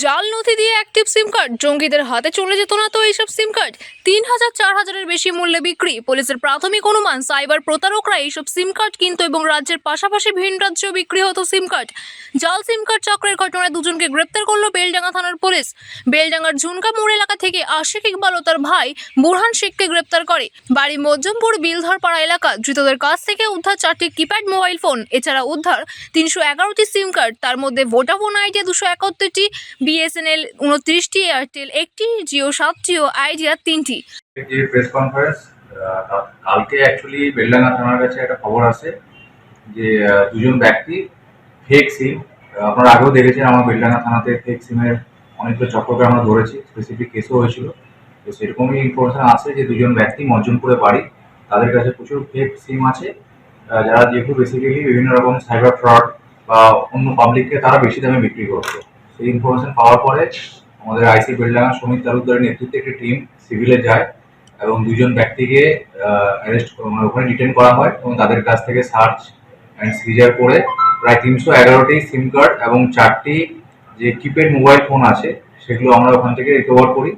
জাল, নথি দিয়ে অ্যাক্টিভ সিম কার্ড জঙ্গিদের হাতে চলে যেত না তো এইসব সিম কার্ড তিন হাজার, চার হাজারের বেশি মূল্যে বিক্রি। পুলিশের প্রাথমিক অনুমান সাইবার প্রতারকরা এইসব সিম কার্ড কিনতো এবং রাজ্যের পাশাপাশি ভিন রাজ্যেও বিক্রি হতো সিম কার্ড জাল সিম কার্ড চক্রের ঘটনায় দুজনকে গ্রেপ্তার করল বেলডাঙ্গা থানার পুলিশ। বেলডাঙ্গার ঝুনকা মোড় এলাকা থেকে আশিক ইকবাল ও তার ভাই বুরহান শেখকে গ্রেপ্তার করে। বাড়ি মজ্জমপুর বিলধরপাড়া এলাকা। ধৃতদের কাছ থেকে উদ্ধার চারটি কিপ্যাড মোবাইল ফোন, এছাড়া উদ্ধার তিনশো এগারোটি সিম কার্ড তার মধ্যে ভোডাফোন আইডিয়া দুশো একাত্তরটি বিএসএনএল উনত্রিশটি, এয়ারটেল একটি, জিও সাতটি ও আইডিয়া তিনটি। প্রেস কনফারেন্স কালকে অ্যাকচুয়ালি বেলডাঙ্গা থানার কাছে একটা খবর আছে যে দুজন ব্যক্তি ফেক সিম আপনারা আগেও দেখেছেন আমার বেলডাঙ্গা থানাতে ফেক সিমের অনেকগুলো চক্রকে আমরা ধরেছি স্পেসিফিক কেসও হয়েছিল। তো সেরকমই ইনফরমেশন আছে যে, দুজন ব্যক্তি মজ্জনপুরে বাড়ি, তাদের কাছে প্রচুর ফেক সিম আছে। যারা যেহেতু বেসিক্যালি বিভিন্ন রকম সাইবার ফ্রড বা অন্য পাবলিককে তারা বেশি দামে বিক্রি করতো। সেই ইনফরমেশন পাওয়ার পরে আমাদের আইসি বেলডাঙ্গা সমিত তালুকদারের নেতৃত্বে একটি টিম সিভিলে যায় এবং দুজন ব্যক্তিকে অ্যারেস্ট মানে ওখানে ডিটেন করা হয় এবং তাদের কাছ থেকে সার্চ অ্যান্ড সিজার করে প্রায় তিনশো এগারোটি সিম কার্ড এবং চারটি যে কিপ্যাড মোবাইল ফোন আছে, সেগুলো আমরা ওখান থেকে রিকভার করি।